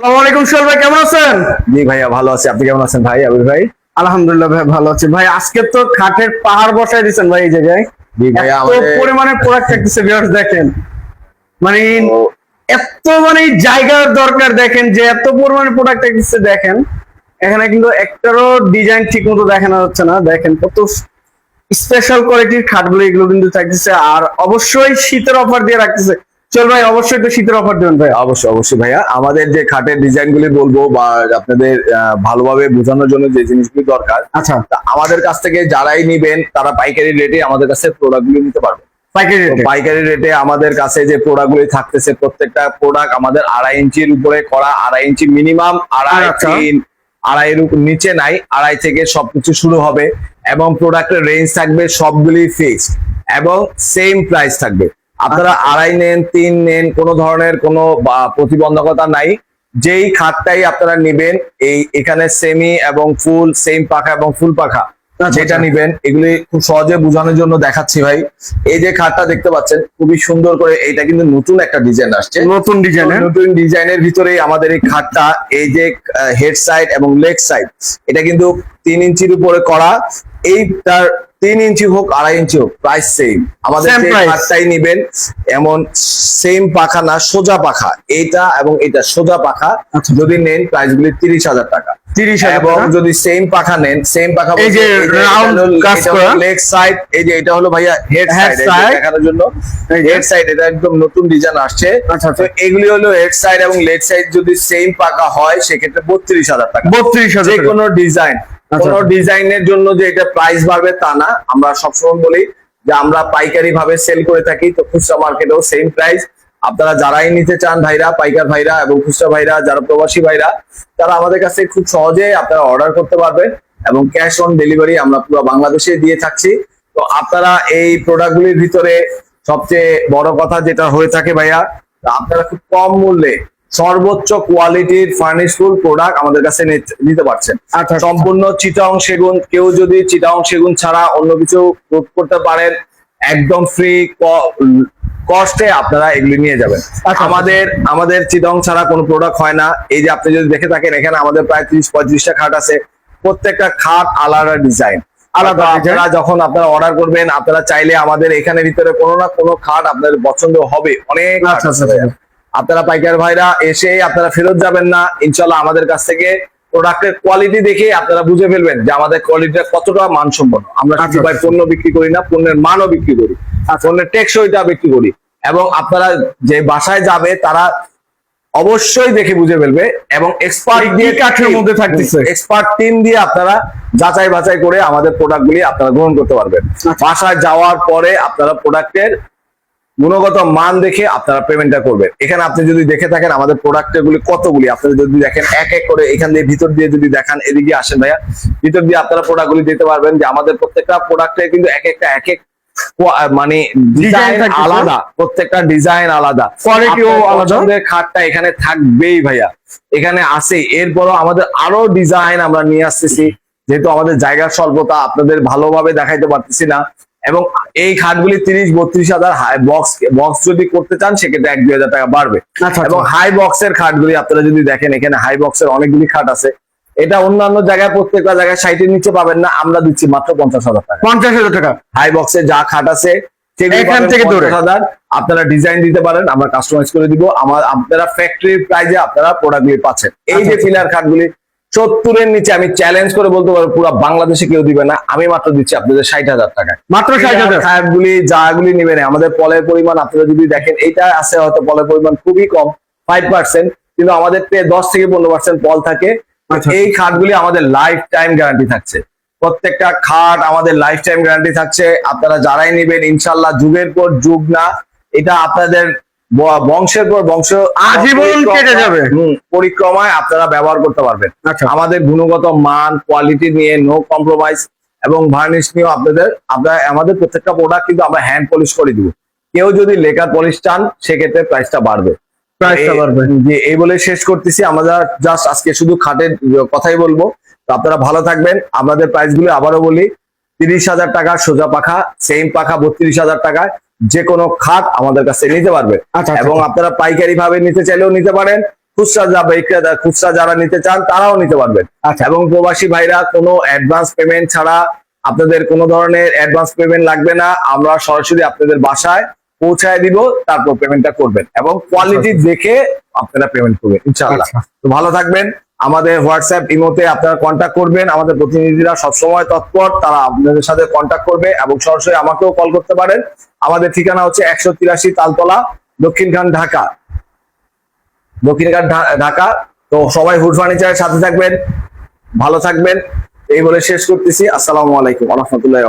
আসসালামু আলাইকুম সোহেল ভাই কেমন আছেন? জি ভাইয়া ভালো আছি। আপনি কেমন আছেন ভাই আবির ভাই? আলহামদুলিল্লাহ ভাই ভালো আছি। ভাই আজকে তো খাটের পাহাড় বসাই দিয়েছেন ভাই এই জায়গায়। জি ভাইয়া আমাদের পরিমাণে প্রোডাক্ট থাকতেছে ভিউয়ার্স দেখেন। মানে এত মানে জায়গার দরকার দেখেন যে এত পরিমাণে প্রোডাক্ট থাকতেছে দেখেন। এখানে কিন্তু একটারও ডিজাইন ঠিক মতো দেখানো যাচ্ছে না। দেখেন কত স্পেশাল কোয়ালিটির খাটগুলো এগুলো কিন্তু থাকতেছে। আর অবশ্যই শীতের অফার দিয়ে রাখতেছে। চল ভাই অবশ্যই তো শীতের অফার দেবেন ভাই অবশ্যই অবশ্যই ভাইয়া। আমাদের যে খাটের ডিজাইন গুলি বলব বা আপনাদের ভালোভাবে বোঝানোর জন্য যে জিনিসগুলি দরকার আচ্ছা। আমাদের কাছ থেকে যারাই নিবেন তারা পাইকারি রেটে আমাদের কাছে প্রোডাক্ট গুলি নিতে পারবে। পাইকারি রেটে পাইকারি রেটে আমাদের কাছে যে প্রোডাক্ট গুলি থাকতেছে প্রত্যেকটা প্রোডাক্ট আমাদের আড়াই ইঞ্চির উপরে করা আড়াই ইঞ্চি মিনিমাম আড়াই আচ্ছা। তিন আড়াইয়ের নিচে নাই আড়াই থেকে সবকিছু শুরু হবে এবং প্রোডাক্টের রেঞ্জ থাকবে সবগুলি ফিক্সড এবং সেম প্রাইস থাকবে। আপনারা আড়াই নেন তিন নেন কোনো ধরনের কোনো প্রতিবন্ধকতা নাই। যেই খাটটাই আপনারা নিবেন এই এখানে সেমি এবং ফুল সেম পাখা এবং ফুল পাখা আচ্ছা, যেটা আচ্ছা। নিবেন এগুলি খুব সহজে বোঝানোর জন্য দেখাচ্ছি ভাই। এই যে খাটটা দেখতে পাচ্ছেন খুবই সুন্দর করে এটা কিন্তু নতুন একটা ডিজাইন আসছে। নতুন ডিজাইন নতুন ডিজাইনের ভিতরেই আমাদের এই খাটটা এই যে হেড সাইড এবং লেগ সাইড এটা কিন্তু তিন ইঞ্চির উপরে করা। এই তার তিন ইঞ্চি হোক আড়াই ইঞ্চি হোক প্রাইস সেম আমাদের যে নিবেন এমন সেম পাখা না সোজা পাখা এইটা এবং এটা সোজা পাখা আচ্ছা। যদি নেন প্রাইস গুলি তিরিশ হাজার টাকা তিরিশ এবং। যদি সেম পাখা নেন সেম পাখা এই যে round কাজ করা। লেগ সাইড এই যে এটা হলো ভাইয়া হেড Head সাইড দেখানোর জন্য হেড সাইড এটা একদম নতুন ডিজাইন আসছে আচ্ছা, তো আচ্ছা। এগুলি হলো হেড সাইড এবং লেগ সাইড যদি সেম পাকা হয় সেক্ষেত্রে বত্রিশ হাজার টাকা বত্রিশ হাজার টাকা। কোনো ডিজাইন। কোন ডিজাইনের জন্য যে এটা প্রাইস বাড়বে তা না। আমরা সবসময় বলি যে আমরা পাইকারি ভাবে সেল করে থাকি তো খুচরা মার্কেটেও সেম প্রাইস আপনারা যারাই নিতে চান ভাইরা পাইকার ভাইরা এবং খুচরা ভাইরা যারা প্রবাসী ভাইরা তারা আমাদের কাছে খুব সহজে আপনারা অর্ডার করতে পারবেন এবং ক্যাশ অন ডেলিভারি আমরা পুরো বাংলাদেশে দিয়ে থাকছি। তো আপনারা এই প্রোডাক্টগুলির ভিতরে সবচেয়ে বড় কথা যেটা হয়ে থাকে ভাইয়া আপনারা খুব কম মূল্যে সর্বোচ্চ কোয়ালিটির ফার্নিশফুল প্রোডাক্ট আমাদের কাছে নিতে- পারছেন আচ্ছা সম্পূর্ণ চিটাং সেগুন কেউ যদি চিটাং সেগুন ছাড়া অন্য কিছু করতে পারেন একদম ফ্রি কস্টে আপনারা এগুলি নিয়ে যাবেন। আচ্ছা। আমাদের আমাদের চিটাং ছাড়া কোনো প্রোডাক্ট হয় না। এই যে আপনি যদি দেখে থাকেন এখানে আমাদের প্রায় ত্রিশ পঁয়ত্রিশটা খাট আছে। প্রত্যেকটা খাট আলাদা ডিজাইন আলাদা। আপনারা যখন আপনারা অর্ডার করবেন আপনারা চাইলে আমাদের এখানে ভিতরে কোনো না কোনো খাট আপনাদের পছন্দ হবে। অনেক আচ্ছা, আচ্ছা। আপনারা পাইকার ভাইরা এসে আপনারা ফেরত যাবেন না। ইনশাল্লাহ আমাদের কাছ থেকে প্রোডাক্টের কোয়ালিটি দেখে আপনারা বুঝে ফেলবেন যে আমাদের কোয়ালিটিটা কতটা মানসম্পন্ন। আমরা শুধু ভাই পণ্য বিক্রি করি না পণ্যের মানও বিক্রি করি। আর পণ্যের টেকসইটা বিক্রি করি। এবং আপনারা যে বাসায় যাবে তারা অবশ্যই দেখে বুঝে ফেলবে এবং এক্সপার্ট দিয়ে কাঠের মধ্যে থাকতেছে? এক্সপার্ট টিম দিয়ে আপনারা যাচাই বাছাই করে আমাদের প্রোডাক্টগুলি আপনারা গ্রহণ করতে পারবেন। আচ্ছা। বাসায় যাওয়ার পরে আপনারা প্রোডাক্টের গুণগত মান দেখে আপনারা পেমেন্টটা করবেন। এখানে আপনি যদি দেখে থাকেন আমাদের প্রোডাক্টের গুলি কতগুলি আপনারা যদি দেখেন এক এক করে এখান দিয়ে ভিতর দিয়ে যদি দেখান এদিকে আসেন ভাইয়া ভিতর দিয়ে আপনারা প্রোডাক্ট গুলি দিতে পারবেন যে আমাদের প্রত্যেকটা প্রোডাক্টের কিন্তু এক একটা এক এক মানে ডিজাইন আলাদা প্রত্যেকটা ডিজাইন আলাদা। Quality ও আপনার আলাদা। খাটটা এখানে থাকবেই ভাইয়া। এখানে আছে এরপরও আমাদের আরও ডিজাইন আমরা নিয়ে আসতেছি। যেহেতু আমাদের জায়গার স্বল্পতা আপনাদের ভালোভাবে দেখাইতে পারতেছি না এবং এই খাটগুলি তিরিশ বত্রিশ হাজার হাই বক্স বক্স যদি করতে চান সেক্ষেত্রে এক দুই হাজার টাকা বাড়বে। আচ্ছা এবং এবং হাই বক্সের খাটগুলি আপনারা যদি দেখেন এখানে হাই বক্সের অনেকগুলি খাট আছে। এটা অন্যান্য জায়গায় প্রত্যেকটা জায়গায় ষাটের নিচে পাবেন না আমরা দিচ্ছি মাত্র পঞ্চাশ হাজার টাকা। পঞ্চাশ হাজার টাকা। হাই বক্সে যা খাট আছে এখান থেকে ধরে। 50,000 আপনারা ডিজাইন দিতে পারেন আমরা কাস্টমাইজ করে দিব। আমার আপনারা ফ্যাক্টরি প্রাইজে আপনারা প্রোডাক্টগুলি পাচ্ছেন। এই যে আচ্ছা। ফিলার খাটগুলি সত্তরের নিচে আমি চ্যালেঞ্জ করে বলতে পারব পুরো বাংলাদেশে কেউ দিবে না। আমি মাত্র দিচ্ছি আপনাদের ষাট হাজার টাকা মাত্র ষাট হাজার? খাটগুলি যাগুলি নেবেন আমাদের পলের পরিমাণ আপনারা যদি দেখেন এইটা আছে হয়তো পলের পরিমাণ খুবই কম ফাইভ পার্সেন্ট কিন্তু আমাদের দশ থেকে পনেরো পার্সেন্ট পল থাকে। আচ্ছা। এই খাটগুলি আমাদের লাইফ টাইম গ্যারান্টি থাকছে। প্রত্যেকটা খাট আমাদের লাইফ টাইম গ্যারান্টি থাকছে। আপনারা যারাই নেবেন ইনশাল্লাহ যুগের পর যুগ না এটা আপনাদের বংশের পর বংশ আজীবন কেটে যাবে। পরিক্রমায় আপনারা ব্যবহার করতে পারবেন। আচ্ছা। আমাদের গুণগত মান কোয়ালিটি নিয়ে নো কম্প্রোমাইজ এবং ভার্নিশ নিয়েও আপনাদের আপনার আমাদের প্রত্যেকটা প্রোডাক্ট কিন্তু আমরা হ্যান্ড পলিশ করে দিব। কেউ যদি লেকার পলিশ চান সেক্ষেত্রে প্রাইসটা বাড়বে। এই- বাড়বে। যে এই বলে শেষ করতেছি। আমরা জাস্ট আজকে শুধু খাটের কথাই বলব। তো আপনারা ভালো থাকবেন। আমাদের প্রাইসগুলো আবারও বলি তিরিশ হাজার টাকা সোজা পাখা সেম পাখা বত্রিশ হাজার টাকায়। যে কোনো খাট আমাদের কাছে নিতে পারবে। আচ্ছা এবং আপনারা পাইকারি ভাবে নিতে চাইলেও নিতে পারেন। খুচরা যা বিক্রেতা খুচরা যারা নিতে চান তারাও নিতে পারবেন আচ্ছা। এবং প্রবাসী ভাইরা কোনো অ্যাডভান্স পেমেন্ট ছাড়া আপনাদের কোনো ধরনের অ্যাডভান্স পেমেন্ট লাগবে না। আমরা সরাসরি আপনাদের বাসায় পৌঁছায় দিব তারপর পেমেন্টটা করবেন। এবং কোয়ালিটি দেখে আপনারা পেমেন্ট করবেন ইনশাআল্লাহ। আচ্ছা। তো ভালো থাকবেন। আমাদের হোয়াটসঅ্যাপ ইমোতে আপনারা কন্ট্যাক্ট করবেন। আমাদের প্রতিনিধিরা সবসময় তৎপর, তারা আপনাদের সাথে কন্ট্যাক্ট করবে এবং সরাসরি আমাকেও কল করতে পারেন। আমাদের ঠিকানা হচ্ছে একশো তিরাশি তালতলা দক্ষিণখান ঢাকা। দক্ষিণখান ঢাকা। তো সবাই হুড ফার্নিচারের সাথে থাকবেন, ভালো থাকবেন। এই বলে শেষ করতেছি। আসসালামু আলাইকুম রহমতুল্লাহ